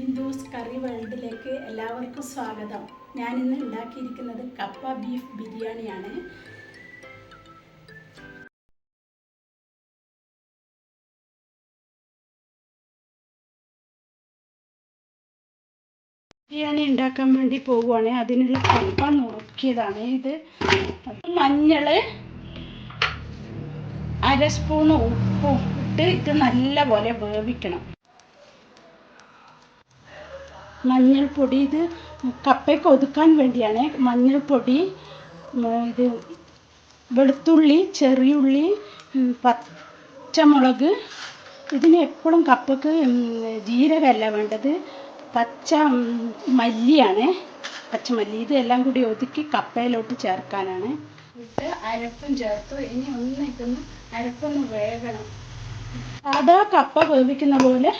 Hindus കറി വേൾഡിലേക്ക് എല്ലാവർക്കും സ്വാഗതം. ഞാൻ ഇന്ന് ഉണ്ടാക്കിയിരിക്കുന്നത് കപ്പ ബീഫ് ബിരിയാണിയാണ്. ബിരിയാണി ഉണ്ടാക്കാൻ വേണ്ടി പോവുകയാണ്. അതിനുള്ള കപ്പ നുറുക്കിയതാണ് ഇത്. മഞ്ഞൾ അര സ്പൂൺ ഉപ്പും ഇട്ട് ഇത് നല്ലപോലെ വേവിക്കണം. മഞ്ഞൾപ്പൊടി. ഇത് കപ്പയ്ക്ക് ഒതുക്കാൻ വേണ്ടിയാണ് മഞ്ഞൾപ്പൊടി ഇത് വെളുത്തുള്ളി ചെറിയുള്ളി പച്ചമുളക്. ഇതിന് എപ്പോഴും കപ്പയ്ക്ക് ജീരകമല്ല വേണ്ടത്. പച്ച മല്ലിയാണ്. പച്ചമല്ലി. ഇതെല്ലാം കൂടി ഒതുക്കി കപ്പയിലോട്ട് ചേർക്കാനാണ്. ഇട്ട് അരപ്പും ചേർത്തു. ഇനി ഒന്ന് ഇതൊന്ന് അരപ്പൊന്ന് വേകണം സാധാ കപ്പ വേവിക്കുന്ന പോലെ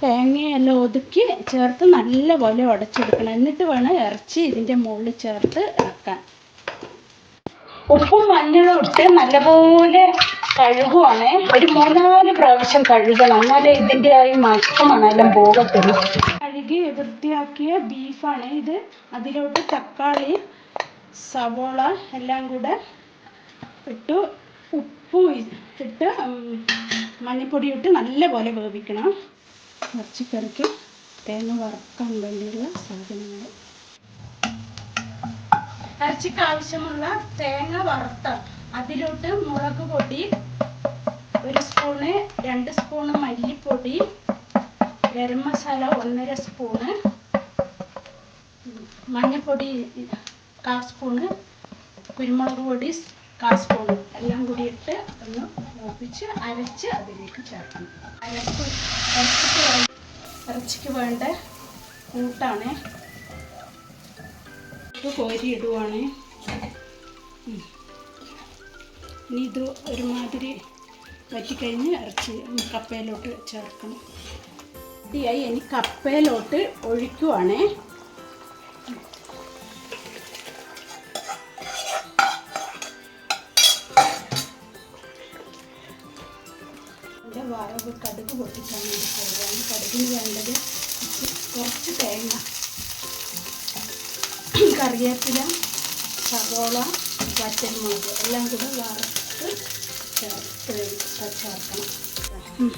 തേങ്ങയെല്ലാം ഒതുക്കി ചേർത്ത് നല്ലപോലെ ഉടച്ചെടുക്കണം. എന്നിട്ട് വേണം ഇറച്ചി ഇതിന്റെ മുകളിൽ ചേർത്ത് ഇറക്കാൻ. ഉപ്പും മഞ്ഞളും ഇട്ട് നല്ലപോലെ കഴുകുവാണ്. ഒരു മൂന്നാൽ പ്രാവശ്യം കഴുകണം. എന്നാലേ ഇതിന്റെ ആ ഈ മണമെല്ലാം പോകത്തുള്ളൂ. കഴുകി വൃത്തിയാക്കിയ ബീഫാണ് ഇത്. അതിലോട്ട് തക്കാളി സവോള എല്ലാം കൂടെ ഇട്ട്. ഉപ്പും ഇട്ട് മഞ്ഞൾപ്പൊടി ഇട്ട് നല്ലപോലെ വേവിക്കണം. ഇറച്ചിക്കറിക്ക് തേങ്ങ വറുക്കാൻ വേണ്ടിയുള്ള സാധനങ്ങൾ. ഇറച്ചിക്ക് ആവശ്യമുള്ള തേങ്ങ വറുത്ത അതിലോട്ട് മുളക് പൊടി ഒരു സ്പൂണ് രണ്ട് സ്പൂണ് മല്ലിപ്പൊടി ഗരം മസാല ഒന്നര സ്പൂണ് മഞ്ഞൾപ്പൊടി കാ സ്പൂണ് കുരുമുളക് പൊടി കാ സ്പൂണ്. എല്ലാം കൂടി ഇട്ട് ഒന്ന് മൂപ്പിച്ച് അരച്ച് അതിലേക്ക് ചേർക്കണം. അരപ്പ് ഇറച്ചിക്ക് വേണ്ട ഇറച്ചിക്ക് വേണ്ട കൂട്ടാണ്. കോരി ഇടുവാണ്. ഇനി ഇത് ഒരുമാതിരി വറ്റിക്കഴിഞ്ഞ് ഇറച്ചി കപ്പയിലോട്ട് ചേർക്കണം. ഇനി കപ്പയിലോട്ട് ഒഴിക്കുവാണേ. വറവ് കടുക് പൊട്ടിക്കാൻ വേണ്ടി പോകുകയാണ് കടുകിന് വേണ്ടത് കുറച്ച് തേങ്ങ. കറിവേപ്പില സവോള വറ്റൽമുളക് എല്ലാം കൂടെ വറുത്ത് ചേർത്ത് ചേർക്കണം.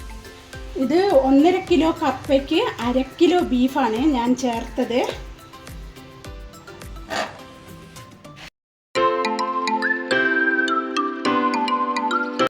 ഇത് ഒന്നര കിലോ കപ്പയ്ക്ക് അര കിലോ ബീഫാണ് ഞാൻ ചേർത്തത്.